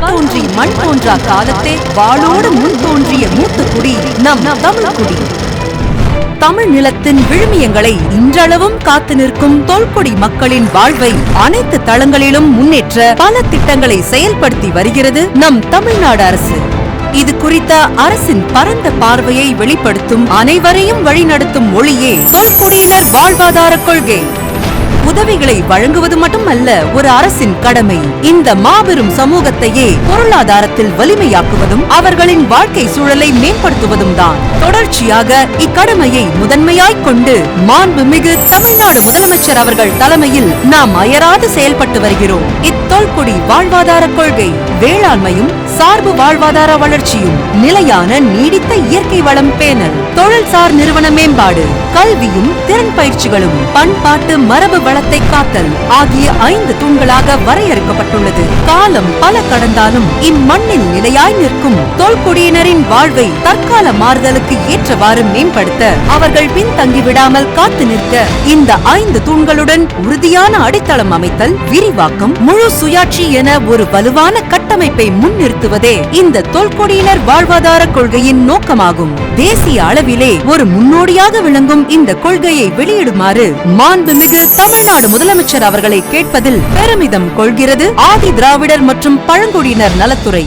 கல் தோன்றி மண் தோன்றா காலத்தே வாளோடு முன் தோன்றிய மூத்த குடி நம் தமிழ் குடி தமிழ் நிலத்தின் விழுமியங்களை இன்றளவும் காத்து நிற்கும் தொல்கொடி மக்களின் வாழ்வை அனைத்து தளங்களிலும் முன்னேற்ற பல திட்டங்களை செயல்படுத்தி வருகிறது நம் தமிழ்நாடு அரசு. இது குறித்த அரசின் பரந்த பார்வையை வெளிப்படுத்தும் அனைவரையும் வழிநடத்தும் மொழியே தொல்குடியினர் வாழ்வாதார கொள்கை. உதவிகளை வழங்குவது மட்டுமல்ல ஒரு அரசின் கடமை. இந்த மாபெரும் சமூகத்தையே பொருளாதாரத்தில் வலிமையாக்குவதும் அவர்களின் வாழ்க்கை சூழலை மேம்படுத்துவதும் தான். தொடர்ச்சியாக இக்கடமையை முதன்மையாய்க் கொண்டு மாண்புமிகு தமிழ்நாடு முதலமைச்சர் அவர்கள் தலைமையில் நாம் அயராது செயல்பட்டு வருகிறோம். இத்தொல்குடி வாழ்வாதார கொள்கை வேளாண்மையும் சார்பு வாழ்வாதார வளர்ச்சியும் நிலையான நீடித்த இயற்கை வளம் பேணல். தொழில்சார் நிறுவன மேம்பாடு. கல்வியும் திறன் பயிற்சிகளும் பண்பாட்டு மரபு வளத்தை காத்தல் ஆகிய ஐந்து தூண்களாக வரையறுக்கப்பட்டுள்ளது. காலம் பல கடந்தாலும் இம்மண்ணில் நிலையாய் நிற்கும் தொல்குடியினரின் வாழ்வை தற்கால மாறுதலுக்கு ஏற்றவாறு மேம்படுத்த அவர்கள் பின்தங்கிவிடாமல் காத்து நிற்க இந்த ஐந்து தூண்களுடன் உறுதியான அடித்தளம் அமைத்தல் விரிவாக்கம் முழு சுயாட்சி என ஒரு வலுவான கட்டமைப்பை முன்னிறுத்துவதே இந்த தொல்குடியினர் வாழ்வாதார கொள்கையின் நோக்கமாகும். தேசிய அளவிலே ஒரு முன்னோடியாக விளங்கும் இந்த கொள்கையை வெளியிடுமாறு மாண்புமிகு தமிழ்நாடு முதலமைச்சர் அவர்களை கேட்பதில் பெருமிதம் கொள்கிறது ஆதி திராவிடர் மற்றும் பழங்குடியினர் நலத்துறை.